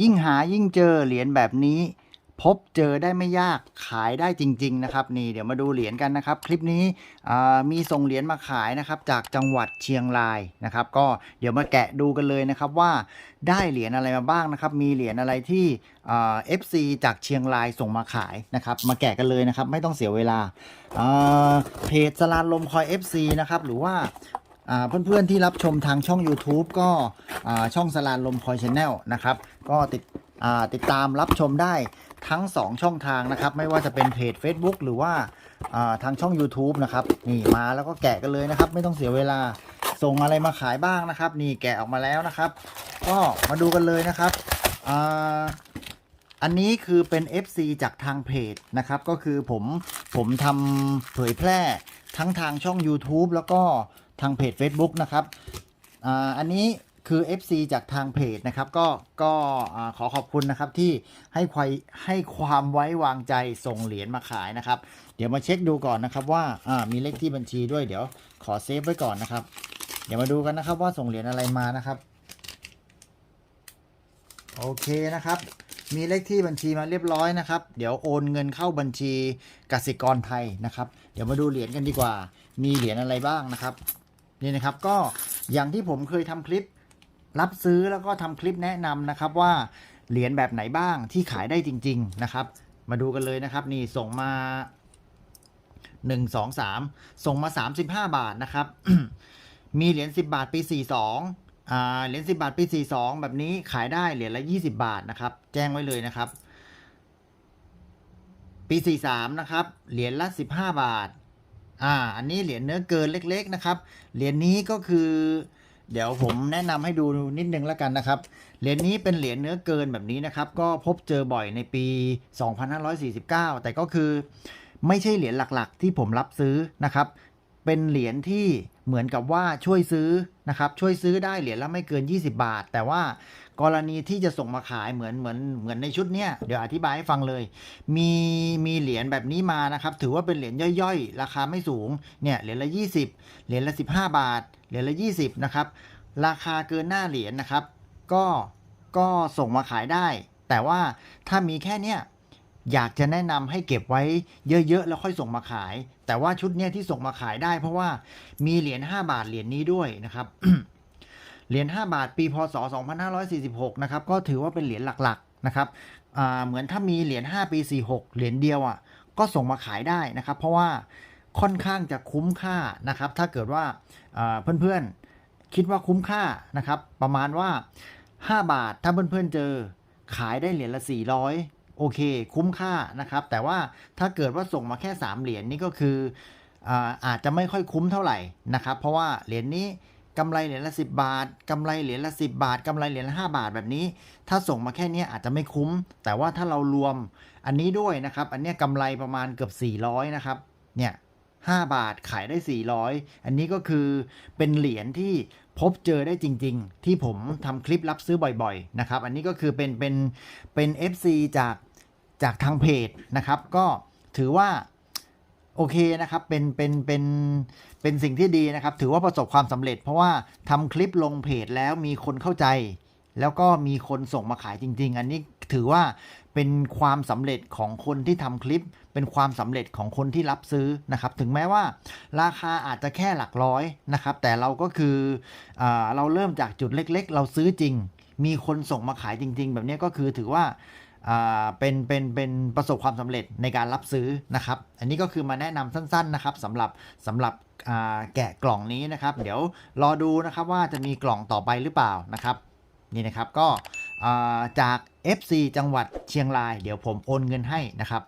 ยิ่งหายิ่งเจอเหรียญแบบนี้ พบเจอได้ไม่ยากขายได้จริง ๆ นะครับ นี่เดี๋ยวมาดูเหรียญกันนะครับ คลิปนี้มีส่งเหรียญมาขายนะครับ จากจังหวัดเชียงรายนะครับ ก็เดี๋ยวมาแกะดูกันเลยนะครับว่าได้เหรียญอะไรมาบ้างนะครับ มีเหรียญอะไรที่เอ่า FC จากเชียงรายส่งมาขายนะครับ มาแกะกันเลยนะครับ ไม่ต้องเสียเวลาเพจสลานลมคอย FC นะครับหรือว่า เพื่อนๆที่รับชมทางช่อง YouTube ก็ช่องสลานลมคอยชแนลนะครับ ก็ติดติดตามรับชมได้ทั้ง 2 ช่องทางนะครับ ไม่ว่าจะเป็นเพจ Facebook หรือว่าทางช่อง YouTube นะครับนี่มาแล้วก็แกะกันเลยนะครับ ไม่ต้องเสียเวลาส่งอะไรมาขายบ้างนะครับ นี่แกะออกมาแล้วนะครับ ก็มาดูกันเลยนะครับอันนี้คือเป็น FC จากทางเพจนะครับ ก็คือผมผมทำเผยแพร่ทั้งทางช่อง YouTube แล้วก็ ทางเพจ Facebook นะครับอันนี้คือ FC จากทางเพจนะครับ ก็ก็ขอขอบคุณนะครับที่ให้ควายให้ความไว้วางใจส่งเหรียญมาขายนะครับ เดี๋ยวมาเช็คดูก่อนนะครับว่ามีเลขที่บัญชีด้วยเดี๋ยวขอเซฟไว้ก่อนนะครับ เดี๋ยวมาดูกันนะครับว่าส่งเหรียญอะไรมานะครับ โอเคนะครับ มีเลขที่บัญชีมาเรียบร้อยนะครับ เดี๋ยวโอนเงินเข้าบัญชีกสิกรไทยนะครับ เดี๋ยวมาดูเหรียญกันดีกว่า มีเหรียญอะไรบ้างนะครับ นี่นะครับก็อย่างที่ผมเคยทำคลิป รับซื้อแล้วก็ทำคลิปแนะนำนะครับว่าเหรียญแบบไหนบ้างที่ขายได้จริง ๆนะครับ มาดูกันเลยนะครับนี่ส่งมา1 2 3ส่งมา35บาทนะครับ มีเหรียญ10บาทปี42อ่าเหรียญ10บาทปี42แบบนี้ขายได้เหรียญละ20บาทนะครับ แจ้งไว้เลยนะครับ ปี43นะครับ เหรียญละ15บาท อ่า อันนี้เหรียญเนื้อเกินเล็ก ๆ นะครับ เหรียญนี้ก็คือ เดี๋ยวผมแนะนำให้ดูนิดนึงแล้วกันนะครับ เหรียญนี้เป็นเหรียญเนื้อเกินแบบนี้นะครับ ก็พบเจอบ่อยในปี 2549 แต่ก็คือ ไม่ใช่เหรียญหลักๆ ที่ผมรับซื้อนะครับ เป็นเหรียญที่ เหมือนกับว่าช่วยซื้อนะครับช่วยซื้อได้เหรียญละไม่เกิน 20 บาท แต่ว่ากรณีที่จะส่งมาขายเหมือนเหมือนเหมือนในชุดเนี้ยเดี๋ยวอธิบายให้ฟังเลย มีมีเหรียญแบบนี้มานะครับ ถือว่าเป็นเหรียญย่อยๆ ราคาไม่สูงเนี่ยเหรียญละ 20 เหรียญละ 15 บาท เหรียญละ 20นะครับราคาเกินหน้าเหรียญนะครับ ก็ก็ส่งมาขายได้ แต่ว่าถ้ามีแค่เนี้ย อยากจะแนะนำให้เก็บไว้เยอะๆ แล้วค่อยส่งมาขาย แต่ว่าชุดเนี้ยที่ส่งมาขายได้ เพราะว่ามีเหรียญ5บาทเหรียญนี้ด้วยนะครับ เหรียญ5บาทปีพศ 2546 นะครับ ก็ถือว่าเป็นเหรียญหลักๆนะครับเหมือนถ้ามีเหรียญ5ปี 46 เหรียญเดียวอะก็ส่งมาขายได้นะครับ เพราะว่าค่อนข้างจะคุ้มค่านะครับ ถ้าเกิดว่าอ่าเพื่อนๆคิดว่าคุ้มค่านะครับ ประมาณว่า 5 บาทถ้าเพื่อนๆเจอขายได้เหรียญละ 400 โอเค คุ้มค่านะครับ แต่ว่าถ้าเกิดว่าส่งมาแค่ 3 เหรียญนี่ก็คืออาจจะไม่ค่อยคุ้มเท่าไหร่นะครับ เพราะว่าเหรียญนี้กำไรเหรียญละ 10 บาทกำไรเหรียญละ 10 บาทกำไรเหรียญละ 5 บาทแบบนี้ ถ้าส่งมาแค่นี้อาจจะไม่คุ้ม แต่ว่าถ้าเรารวมอันนี้ด้วยนะครับ อันนี้กำไรประมาณเกือบ 400 นะครับ เนี่ย5บาทขายได้ 400 อันนี้ก็คือเป็นเหรียญที่ พบเจอได้จริง ๆ ที่ผมทำคลิปรับซื้อบ่อยๆนะครับ อันนี้ก็คือเป็นเป็นเป็น FC จากจากทางเพจนะครับ ก็ถือว่าโอเคนะครับ เป็นเป็นเป็นเป็นสิ่งที่ดีนะครับ ถือว่าประสบความสำเร็จ เพราะว่าทำคลิปลงเพจแล้วมีคนเข้าใจ แล้วก็มีคนส่งมาขายจริง ๆ อันนี้ถือว่าเป็นความสำเร็จของคนที่ทำคลิป เป็นความสำเร็จของคนที่รับซื้อนะครับ ถึงแม้ว่า ราคาอาจจะแค่หลักร้อยนะครับ แต่เราก็คืออเราเริ่มจากจุดเล็ก ๆ เราซื้อจริง มีคนส่งมาขายจริง ๆ แบบนี้ก็คือถือว่าเป็นเป็นเป็นประสบความสำเร็จในการรับซื้อนะครับ อันนี้ก็คือมาแนะนำสั้น ๆ นะครับสำหรับสำหรับแกะกล่องนี้นะครับ เดี๋ยวรอดูนะครับว่าจะมีกล่องต่อไปหรือเปล่านะครับ นี่นะครับก็จาก FC จังหวัดเชียงราย เดี๋ยวผมโอนเงินให้นะครับ